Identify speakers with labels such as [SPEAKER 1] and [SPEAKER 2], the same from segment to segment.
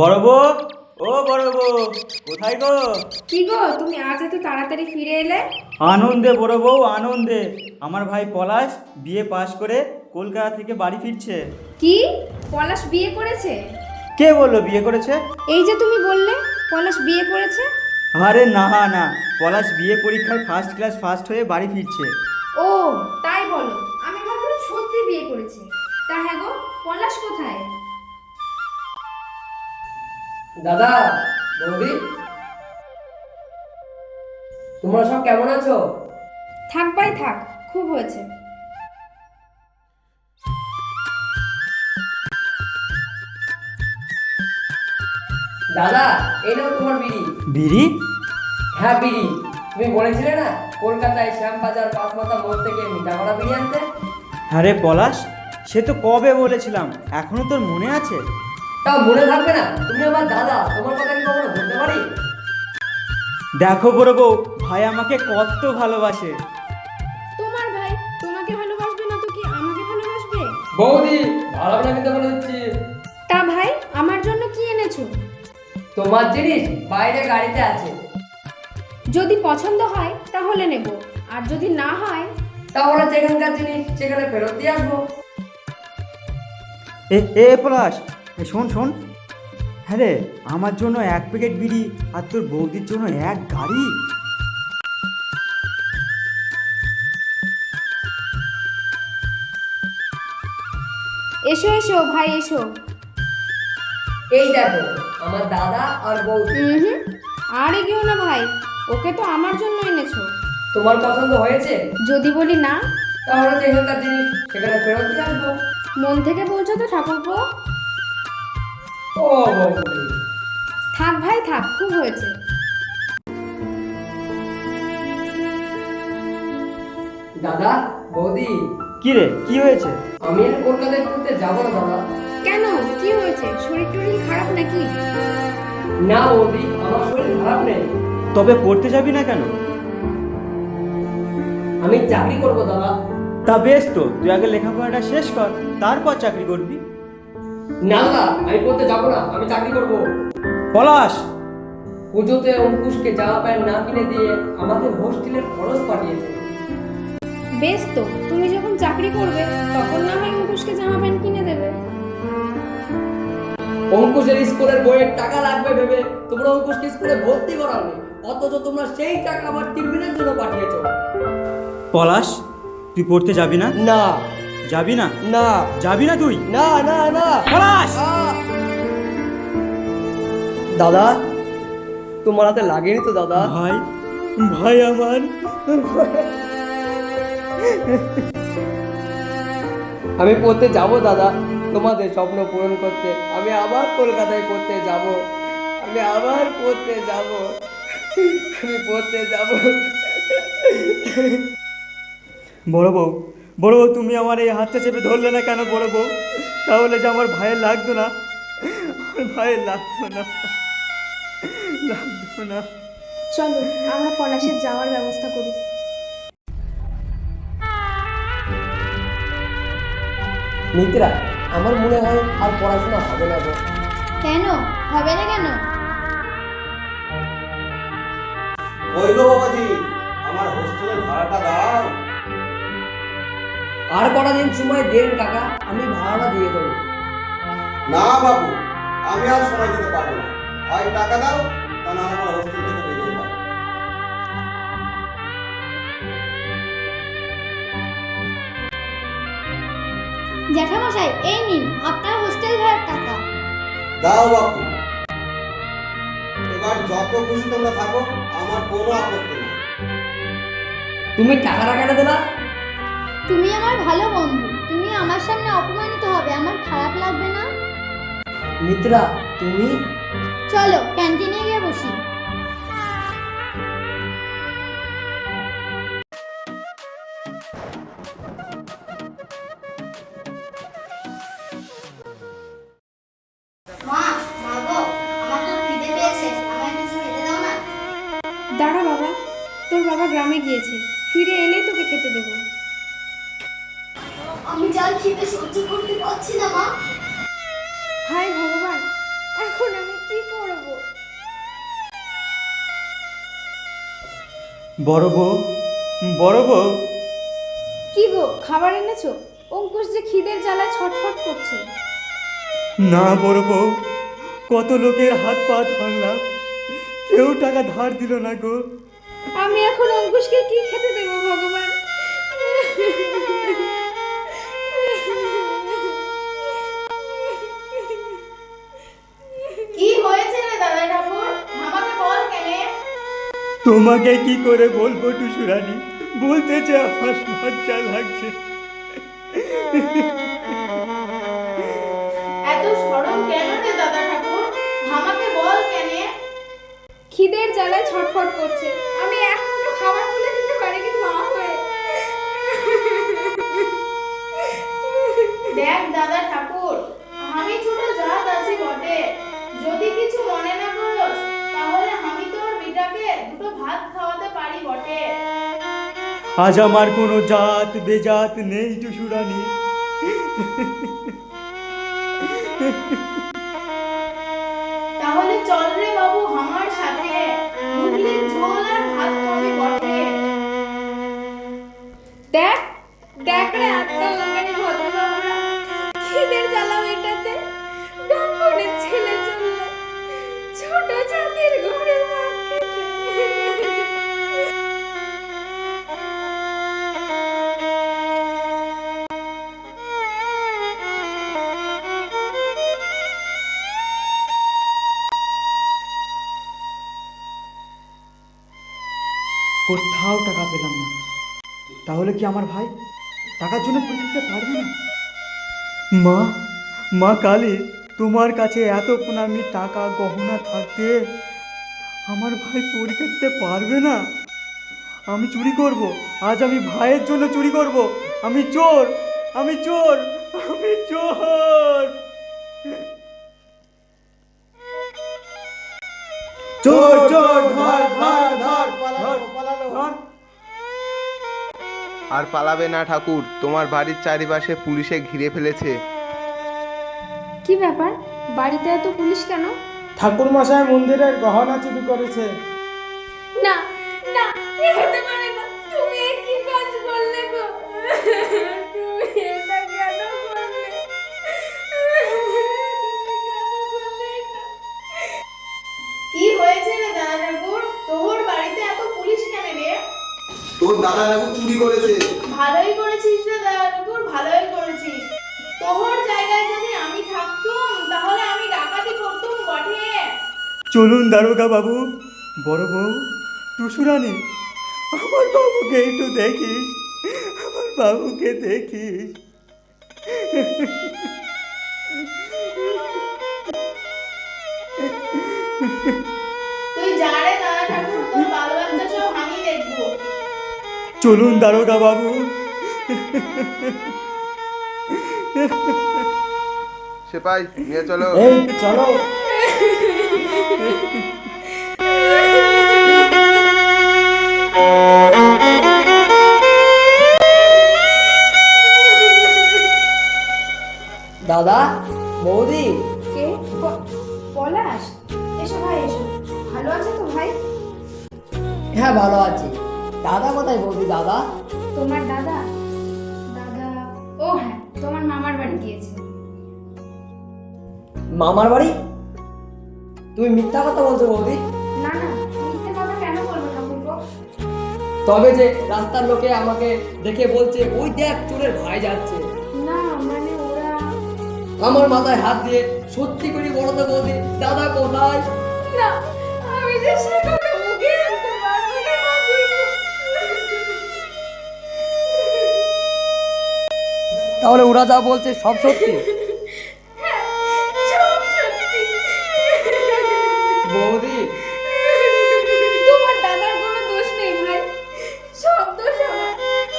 [SPEAKER 1] বড় বউ? ও বড় বউ কোথায় গো?
[SPEAKER 2] কি গো তুমি আজ এত তাড়াতাড়ি ফিরে এলে?
[SPEAKER 1] আনন্দে বড় বউ আনন্দে। আমার ভাই পলাশ বিয়ে পাশ করে কলকাতা থেকে বাড়ি ফিরছে।
[SPEAKER 2] কি? পলাশ বিয়ে করেছে?
[SPEAKER 1] কে বলল বিয়ে করেছে?
[SPEAKER 2] এই যে তুমি বললে পলাশ বিয়ে করেছে?
[SPEAKER 1] আরে না না। পলাশ বিয়ে পরীক্ষায় ফার্স্ট ক্লাস ফার্স্ট হয়ে বাড়ি ফিরছে।
[SPEAKER 2] ও তাই বলো। আমি ভাবলাম সত্যি বিয়ে করেছে। তা হ্যাঁ গো পলাশ কোথায়?
[SPEAKER 3] দাদা বৌদি। তোমরা সব কেমন আছো?
[SPEAKER 2] থাক বাই থাক খুব হয়েছে।
[SPEAKER 3] দাদা এই নাও তোমার বিড়ি।
[SPEAKER 1] বিড়ি?
[SPEAKER 3] হ্যাঁ বিড়ি। তুমি বলেছিলে না কলকাতায় শ্যামবাজার পাঁচমাথা মোড় থেকে মিঠাগড়া বিড়ি আনতে?
[SPEAKER 1] আরে পলাশ সে তো কবে বলেছিলাম এখনও তোর মনে আছে?
[SPEAKER 3] তাও মনে থাকবে না? তুমি আমার দাদা তোমার কথা কি কখনো বলতে পারি?
[SPEAKER 1] দেখো বড় বউ ভাই আমাকে কত ভালোবাসে।
[SPEAKER 2] তোমার ভাই তোমাকে ভালোবাসবে না তো কি আমাকে ভালোবাসবে?
[SPEAKER 3] বৌদি ভালো না কিন্তু বলে দিচ্ছি।
[SPEAKER 2] তা ভাই আমার জন্য কি এনেছো?
[SPEAKER 3] তোমার জিনিস বাইরে গাড়িতে আছে।
[SPEAKER 2] যদি পছন্দ হয় তাহলে নেব। আর যদি না হয়?
[SPEAKER 3] তাহলে যেখানকার জিনিস সেখানে ফেরত দিয়ে আসব।
[SPEAKER 1] এ এ পলাশ শোন শোন। হ্যাঁ রে আমার জন্য এক প্যাকেট বিড়ি আর তোর বৌদির জন্য এক গাড়ি।
[SPEAKER 2] এসো এসো ভাই এসো।
[SPEAKER 3] এই দেখো আমার দাদা আর বৌদি।
[SPEAKER 2] হুম আর এগিয়েও না ভাই ওকে তো আমার জন্য এনেছো।
[SPEAKER 3] তোমার পছন্দ হয়েছে?
[SPEAKER 2] যদি বলি না।
[SPEAKER 3] তাহলে যেখানকার জিনিস সেখানে ফেরত দিয়ে আসব।
[SPEAKER 2] মন থেকে বলছো তো ঠাকুরপো। থাক ভাই থাক খুব হয়েছে।
[SPEAKER 3] দাদা বৌদি।
[SPEAKER 1] কি রে কি হয়েছে?
[SPEAKER 3] আমি আর কলকাতায় ঘুরতে যাব না দাদা।
[SPEAKER 2] কেন? কি হয়েছে? শরীর টরীর খারাপ নাকি?
[SPEAKER 3] না বৌদি আমার শরীর খারাপ নেই।
[SPEAKER 1] তবে পড়তে যাবি না কেন?
[SPEAKER 3] আমি চাকরি করব দাদা।
[SPEAKER 1] তা বেশ তো তুই আগে লেখাপড়াটা শেষ কর তারপর চাকরি করবি।
[SPEAKER 3] না দাদা আমি পড়তে যাব না আমি চাকরি করব।
[SPEAKER 1] পলাশ!
[SPEAKER 3] পুজোতে অঙ্কুশকে জামা প্যান্ট না কিনে দিয়ে আমাকে হোস্টেলের খরচ পাঠিয়েছে।
[SPEAKER 2] বেশ তো তুমি যখন চাকরি করবে তখন না হয় অঙ্কুশকে জামা প্যান্ট কিনে দেবে।
[SPEAKER 3] অঙ্কুশের স্কুলের বইয়ের টাকা লাগবে ভেবে তোমরা অঙ্কুশকে স্কুলে ভর্তি করাবে অথচ তোমরা সেই টাকা আমার টিফিনের জন্য পাঠিয়েছো।
[SPEAKER 1] পলাশ তুই পড়তে যাবি না?
[SPEAKER 3] না।
[SPEAKER 1] যাবি না?
[SPEAKER 3] না।
[SPEAKER 1] যাবি না তুই?
[SPEAKER 3] না না না। আহ! দাদা তোমার হাতে লাগেনি তো দাদা?
[SPEAKER 1] ভাই ভাই আমার।
[SPEAKER 3] আমি পড়তে যাব দাদা। তোমাদের স্বপ্ন পূরণ করতে। আমি আবার কলকাতায় পড়তে যাব। আমি আবার পড়তে যাব। আমি পড়তে যাব।
[SPEAKER 1] বড় বউ বড় বউ তুমি আমার এই হাতটা চেপে ধরলে না কেন বড় বউ? তাহলে যে আমার ভাইয়ের লাগতো না? আমার ভাইয়ের লাগতো না। লাগতো না।
[SPEAKER 2] চলো আমরা পলাশের যাওয়ার ব্যবস্থা করি।
[SPEAKER 3] মিত্রা আমার মনে হয় আর পড়াশোনা হবে না গো।
[SPEAKER 4] কেন? হবে না কেন?
[SPEAKER 5] ওই গো বাবাজি? আমার হোস্টেলের ভাড়াটা দাও।
[SPEAKER 3] আর কটা দিন সময় দেন কাকা আমি ভাড়াটা দিয়ে দেবো।
[SPEAKER 5] না বাবু আমি আর সময় দিতে পারব না। হয় টাকা দাও তা না আমার হোস্টেল থেকে বেরিয়ে যাও।
[SPEAKER 4] জ্যাঠামশাই এই নিন আপনার হোস্টেল ভাড়ার টাকা।
[SPEAKER 5] দাও বাবু। এবার যত খুশি তোমরা থাকো আমার কোনো আপত্তি নেই।
[SPEAKER 3] তুমি টাকাটা কেটে দিলা
[SPEAKER 4] তুমি আমার ভালো বন্ধু। তুমি আমার সামনে অপমানিত হবে আমার খারাপ লাগবে না।
[SPEAKER 3] মিত্রা তুমি?
[SPEAKER 4] চলো ক্যান্টিনে গিয়ে বসি।
[SPEAKER 2] দাঁড়া বাবা তোর বাবা গ্রামে গিয়েছে। ফিরে এলেই তোকে খেতে দেবো।
[SPEAKER 4] আমি যা খেতে সহ্য করতে পারছি না মা।
[SPEAKER 2] হায় ভগবান এখন আমি কি করব?
[SPEAKER 1] বড় বউ বড় বউ।
[SPEAKER 2] কি গো খাবার এনেছো? অঙ্কুশ যে খিদের জ্বালায় ছটফট করছে।
[SPEAKER 1] না বড় বউ কত লোকের হাত পা ধরলাম। কেউ টাকা ধার দিল না গো।
[SPEAKER 2] আমি এখন অঙ্কুশকে কি খেতে দেবো ভগবান?
[SPEAKER 1] তোমাকে কি করে বলব টুসুরানি? বলতে যে আমার লজ্জা লাগছে।
[SPEAKER 6] এত সরম কেন রে দাদা ঠাকুর? আমাকে বল কেনে।
[SPEAKER 2] খিদের জ্বালায় ছটফট করছে। আমি এক মুঠো খাবার তুলে দিতে পারিনি মা হয়ে।
[SPEAKER 6] দেখ দাদা ঠাকুর
[SPEAKER 1] আজ আমার কোনো জাত বেজাত নেই টুসুরানি।
[SPEAKER 6] তাহলে চল রে বাবু, আমার সাথে।
[SPEAKER 2] দেখ দেখ রে আত্মগঙ্গানি ভদ্রবাবুরা, খিদের
[SPEAKER 1] কোথাও টাকা পেলাম না। তাহলে কি আমার ভাই টাকার জন্য পরীক্ষা পারবে না? মা মা কালী তোমার কাছে এত প্রণামী টাকা গহনা থাকতে আমার ভাই পরীক্ষা দিতে পারবে না। আমি চুরি করব আজ আমি ভাইয়ের জন্য চুরি করব। আমি চোর আমি চোর আমি চোর। চোর চোর ধর ধর ধর ধর ধর।
[SPEAKER 7] আর পালাবে না ঠাকুর তোমার বাড়ির চারিপাশে পুলিশে ঘিরে ফেলেছে।
[SPEAKER 2] কি ব্যাপার? বাড়িতে এত পুলিশ কেন?
[SPEAKER 8] ঠাকুর মশাই মন্দিরের গহনা চুরি করেছে।
[SPEAKER 6] দাদা
[SPEAKER 5] চুরি করেছে।
[SPEAKER 6] ভালোই করেছিস রে দাদা ঠাকুর ভালোই করেছিস। তোর জায়গায় যদি আমি থাকতুম তাহলে আমি ডাকাতি করতুম বটে।
[SPEAKER 1] চলুন দারোগা বাবু বড় বউ টুসুরানি আমার বাবুকে একটু দেখিস আমার বাবুকে দেখিস।
[SPEAKER 6] তুই যা রে দাদা ঠাকুর তোর বাল বাচ্চা সব আমি দেখব।
[SPEAKER 1] চলুন দারোগা বাবু।
[SPEAKER 7] সেপাই নিয়ে চলো।
[SPEAKER 8] এই চলো।
[SPEAKER 3] দাদা বৌদি।
[SPEAKER 2] কে? পলাশ? এসো ভাই এসো। ভালো আছে তো ভাই?
[SPEAKER 3] হ্যাঁ ভালো আছি। দাদা কোথায় বৌদি দাদা?
[SPEAKER 2] তোমার দাদা? দাদা ও হ্যাঁ তোমার মামার বাড়ি গিয়েছে।
[SPEAKER 3] মামার বাড়ি? তুমি মিথ্যা কথা বলছো বৌদি।
[SPEAKER 2] না না মিথ্যে কথা কেন বলব ঠাকুরপো?
[SPEAKER 3] তবে যে রাস্তার লোকে আমাকে দেখে বলছে ওই দেখ চোরের ভাই যাচ্ছে।
[SPEAKER 2] না মানে ওরা
[SPEAKER 3] আমার মাথায় হাত দিয়ে সত্যি করে বড় তো বৌদি দাদা কোথায়?
[SPEAKER 2] না আমি যে
[SPEAKER 3] তাহলে ওরা যা বলছে সব সত্যি?
[SPEAKER 2] হ্যাঁ,
[SPEAKER 3] বৌদি।
[SPEAKER 2] তোমার দাদার কোনো দোষ নেই ভাই। সব দোষ আমার।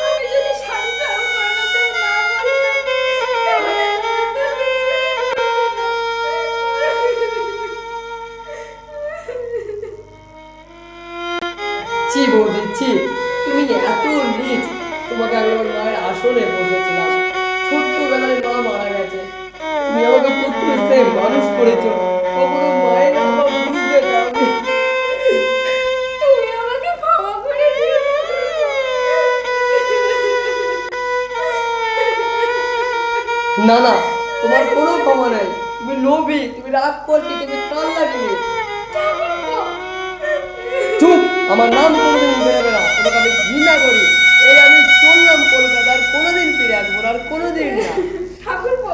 [SPEAKER 2] আমি যদি শাড়িটা বানাতে না পারতাম তাহলে তোমার তো
[SPEAKER 3] ছি বৌদি ছি। তুমি এত নিচ। তোমাকে আমি আমার মায়ের আসনে বসেছিলাম। ছোটবেলায় মা মারা গেছে। তুমি আমাকে পুত্রের সেই মানুষ করেছ। না না তোমার কোনো ক্ষমা নেই। তুমি লোভী তুমি রাগ করছি তুমি কান লাগিনি চুপ আমার নাম কোনোদিন বেরোবে না। তোমাকে আমি ঘৃণা করি। আসব না আর কোনোদিন না।
[SPEAKER 2] ঠাকুরপো